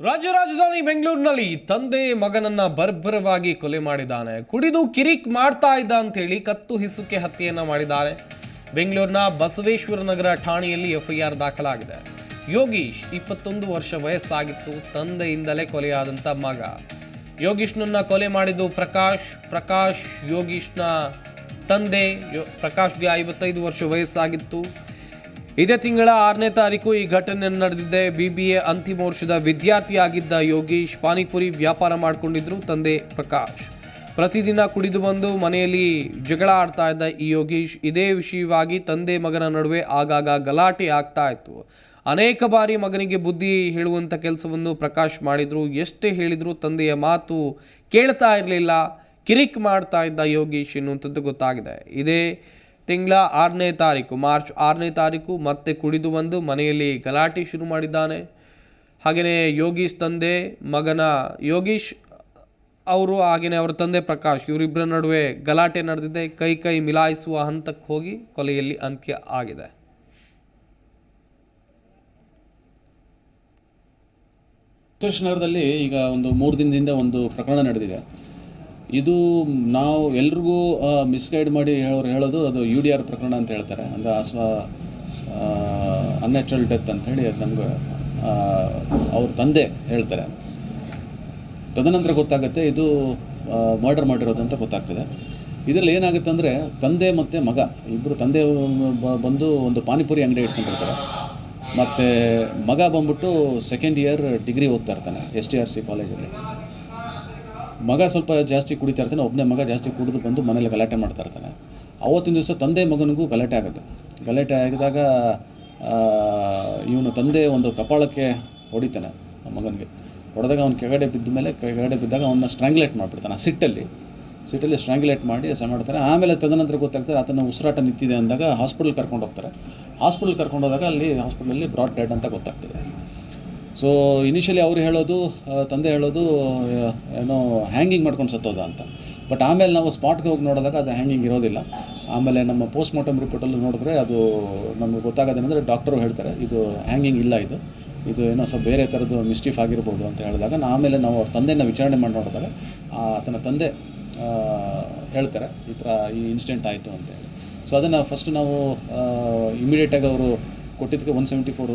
ರಾಜ್ಯ ರಾಜಧಾನಿ ಬೆಂಗಳೂರಿನಲ್ಲಿ ತಂದೆ ಮಗನನ್ನ ಬರ್ಬರವಾಗಿ ಕೊಲೆ ಮಾಡಿದ್ದಾನೆ. ಕುಡಿದು ಕಿರಿಕ್ ಮಾಡ್ತಾ ಇದ್ದ ಅಂತೇಳಿ ಕತ್ತು ಹಿಸುಕೆ ಹತ್ಯೆಯನ್ನ ಮಾಡಿದ್ದಾರೆ ಬೆಂಗಳೂರಿನ ಬಸವೇಶ್ವರ ನಗರ ಠಾಣೆಯಲ್ಲಿ ಎಫ್ಐಆರ್ ದಾಖಲಾಗಿದೆ. ಯೋಗೀಶ್ ಇಪ್ಪತ್ತೊಂದು ವರ್ಷ ವಯಸ್ಸಾಗಿತ್ತು, ತಂದೆಯಿಂದಲೇ ಕೊಲೆಯಾದಂಥ ಮಗ. ಯೋಗೀಶ್ನನ್ನ ಕೊಲೆ ಮಾಡಿದ್ದು ಪ್ರಕಾಶ್ ಪ್ರಕಾಶ್ ಯೋಗೀಶ್ನ ತಂದೆ ಯೋ- ಪ್ರಕಾಶ್ಗೆ ಐವತ್ತೈದು ವರ್ಷ ವಯಸ್ಸಾಗಿತ್ತು. ಇದೇ ತಿಂಗಳ ಆರನೇ ತಾರೀಕು ಈ ಘಟನೆ ನಡೆದಿದೆ. ಬಿಬಿಎ ಅಂತಿಮ ವರ್ಷದ ವಿದ್ಯಾರ್ಥಿಯಾಗಿದ್ದ ಯೋಗೀಶ್ ಪಾನಿಪುರಿ ವ್ಯಾಪಾರ ಮಾಡಿಕೊಂಡಿದ್ರು ತಂದೆ ಪ್ರಕಾಶ್. ಪ್ರತಿದಿನ ಕುಡಿದು ಬಂದು ಮನೆಯಲ್ಲಿ ಜಗಳ ಆಡ್ತಾ ಇದ್ದ ಈ ಯೋಗೀಶ್ ಇದೇ ವಿಷಯವಾಗಿ ತಂದೆ ಮಗನ ನಡುವೆ ಆಗಾಗ ಗಲಾಟೆ ಆಗ್ತಾ ಇತ್ತು. ಅನೇಕ ಬಾರಿ ಮಗನಿಗೆ ಬುದ್ಧಿ ಹೇಳುವಂಥ ಕೆಲಸವನ್ನು ಪ್ರಕಾಶ್ ಮಾಡಿದರು. ಎಷ್ಟೇ ಹೇಳಿದರೂ ತಂದೆಯ ಮಾತು ಕೇಳ್ತಾ ಇರಲಿಲ್ಲ. ಕಿರಿಕ್ ಮಾಡ್ತಾ ಇದ್ದ ಯೋಗೀಶ್ ಎನ್ನುವಂಥದ್ದು ಗೊತ್ತಾಗಿದೆ. ಇದೇ ತಿಂಗಳ ಆರನೇ ತಾರೀಕು, ಮಾರ್ಚ್ ಆರನೇ ತಾರೀಕು ಮತ್ತೆ ಕುಡಿದು ಬಂದು ಮನೆಯಲ್ಲಿ ಗಲಾಟೆ ಶುರು ಮಾಡಿದ್ದಾನೆ. ಹಾಗೆಯೇ ಯೋಗೀಶ್ ತಂದೆ ಮಗನ ಯೋಗೀಶ್ ಅವರು, ಹಾಗೆಯೇ ಅವರ ತಂದೆ ಪ್ರಕಾಶ್ ಇವರಿಬ್ಬರ ನಡುವೆ ಗಲಾಟೆ ನಡೆದಿದೆ. ಕೈ ಕೈ ಮಿಲಾಯಿಸುವ ಹಂತಕ್ಕೆ ಹೋಗಿ ಕೊಲೆಯಲ್ಲಿ ಅಂತ್ಯ ಆಗಿದೆ. ನಗರದಲ್ಲಿ ಈಗ ಒಂದು ಮೂರು ದಿನದಿಂದ ಒಂದು ಪ್ರಕರಣ ನಡೆದಿದೆ. ಇದು ನಾವು ಎಲ್ರಿಗೂ ಮಿಸ್ಗೈಡ್ ಮಾಡಿ ಹೇಳೋರು ಹೇಳೋದು ಅದು ಯು ಡಿ ಆರ್ ಪ್ರಕರಣ ಅಂತ ಹೇಳ್ತಾರೆ. ಅಂದರೆ ಅಸ್ವ ಅನ್ಯಾಚುರಲ್ ಡೆತ್ ಅಂತ ಹೇಳಿ ಅದು ನಮಗೆ ಅವ್ರ ತಂದೆ ಹೇಳ್ತಾರೆ. ತದನಂತರ ಗೊತ್ತಾಗುತ್ತೆ ಇದು ಮರ್ಡರ್ ಮಾಡಿರೋದು ಅಂತ ಗೊತ್ತಾಗ್ತದೆ. ಇದರಲ್ಲಿ ಏನಾಗುತ್ತೆ ಅಂದರೆ ತಂದೆ ಮತ್ತು ಮಗ ಇಬ್ಬರು ತಂದೆ ಬಂದು ಒಂದು ಪಾನಿಪುರಿ ಅಂಗಡಿ ಇಟ್ಕೊಂಡಿರ್ತಾರೆ. ಮತ್ತು ಮಗ ಬಂದ್ಬಿಟ್ಟು ಸೆಕೆಂಡ್ ಇಯರ್ ಡಿಗ್ರಿ ಓದ್ತಾ ಇರ್ತಾನೆ ಎಸ್ ಟಿ ಆರ್ ಸಿ ಕಾಲೇಜಲ್ಲಿ ಮಗ ಸ್ವಲ್ಪ ಜಾಸ್ತಿ ಕುಡಿತಾ ಇರ್ತಾನೆ ಒಬ್ಬನೇ ಮಗ ಜಾಸ್ತಿ ಕುಡಿದು ಬಂದು ಮನೇಲಿ ಗಲಾಟೆ ಮಾಡ್ತಾ ಇರ್ತಾನೆ. ಅವತ್ತಿನ ದಿವಸ ತಂದೆ ಮಗನಿಗೂ ಗಲಾಟೆ ಆಗುತ್ತೆ. ಗಲಾಟೆ ಆಗಿದಾಗ ಇವನು ತಂದೆ ಒಂದು ಕಪಾಳಕ್ಕೆ ಹೊಡಿತಾನೆ ಮಗನಿಗೆ. ಹೊಡೆದಾಗ ಅವ್ನು ಕೆಳಗಡೆ ಬಿದ್ದ ಮೇಲೆ, ಕೆಳಗಡೆ ಬಿದ್ದಾಗ ಅವನ್ನ ಸ್ಟ್ರಾಂಗ್ಯುಲೇಟ್ ಮಾಡಿಬಿಡ್ತಾನೆ, ಆ ಸಿಟ್ಟಲ್ಲಿ. ಸಿಟ್ಟಲ್ಲಿ ಸ್ಟ್ರಾಂಗ್ಲೇಟ್ ಮಾಡಿ ಸಹ ಮಾಡ್ತಾರೆ ಆಮೇಲೆ ತದನಂತರ ಗೊತ್ತಾಗ್ತದೆ ಆತನ ಉಸಿರಾಟ ನಿಂತಿದೆ ಅಂದಾಗ ಹಾಸ್ಪಿಟಲ್ ಕರ್ಕೊಂಡು ಹೋಗ್ತಾರೆ. ಹಾಸ್ಪಿಟಲ್ ಕರ್ಕೊಂಡು ಹೋದಾಗ ಅಲ್ಲಿ ಹಾಸ್ಪಿಟಲಲ್ಲಿ ಬ್ರಾಡ್ ಡೆಡ್ ಅಂತ ಗೊತ್ತಾಗ್ತದೆ. ಸೊ ಇನಿಷಿಯಲಿ ಅವ್ರು ಹೇಳೋದು ತಂದೆ ಹೇಳೋದು ಏನೋ ಹ್ಯಾಂಗಿಂಗ್ ಮಾಡ್ಕೊಂಡು ಸತ್ತೋದ ಅಂತ. ಬಟ್ ಆಮೇಲೆ ನಾವು ಸ್ಪಾಟ್ಗೆ ಹೋಗಿ ನೋಡಿದಾಗ ಅದು ಹ್ಯಾಂಗಿಂಗ್ ಇರೋದಿಲ್ಲ. ಆಮೇಲೆ ನಮ್ಮ ಪೋಸ್ಟ್ ಮಾರ್ಟಮ್ ರಿಪೋರ್ಟಲ್ಲಿ ನೋಡಿದ್ರೆ ಅದು ನಮಗೆ ಗೊತ್ತಾಗೋದೇನೆಂದರೆ ಡಾಕ್ಟರು ಹೇಳ್ತಾರೆ, ಇದು ಹ್ಯಾಂಗಿಂಗ್ ಇಲ್ಲ ಇದು. ಇದು ಏನೋ ಸ್ವಲ್ಪ ಬೇರೆ ಥರದ್ದು ಮಿಸ್ಟೀಫ್ ಆಗಿರ್ಬೋದು ಅಂತ ಹೇಳಿದಾಗ ನಾ- ಆಮೇಲೆ ನಾವು ಅವ್ರ ತಂದೆನ ವಿಚಾರಣೆ ಮಾಡಿ ನೋಡಿದಾಗ ಆತನ ತಂದೆ ಹೇಳ್ತಾರೆ, ಈ ಥರ ಈ ಇನ್ಸಿಡೆಂಟ್ ಆಯಿತು ಅಂತೇಳಿ ಸೊ ಅದನ್ನು ಫಸ್ಟ್ ನಾವು ಇಮಿಡಿಯೇಟಾಗಿ ಅವರು ಕೊಟ್ಟಿದ್ದಕ್ಕೆ one seventy four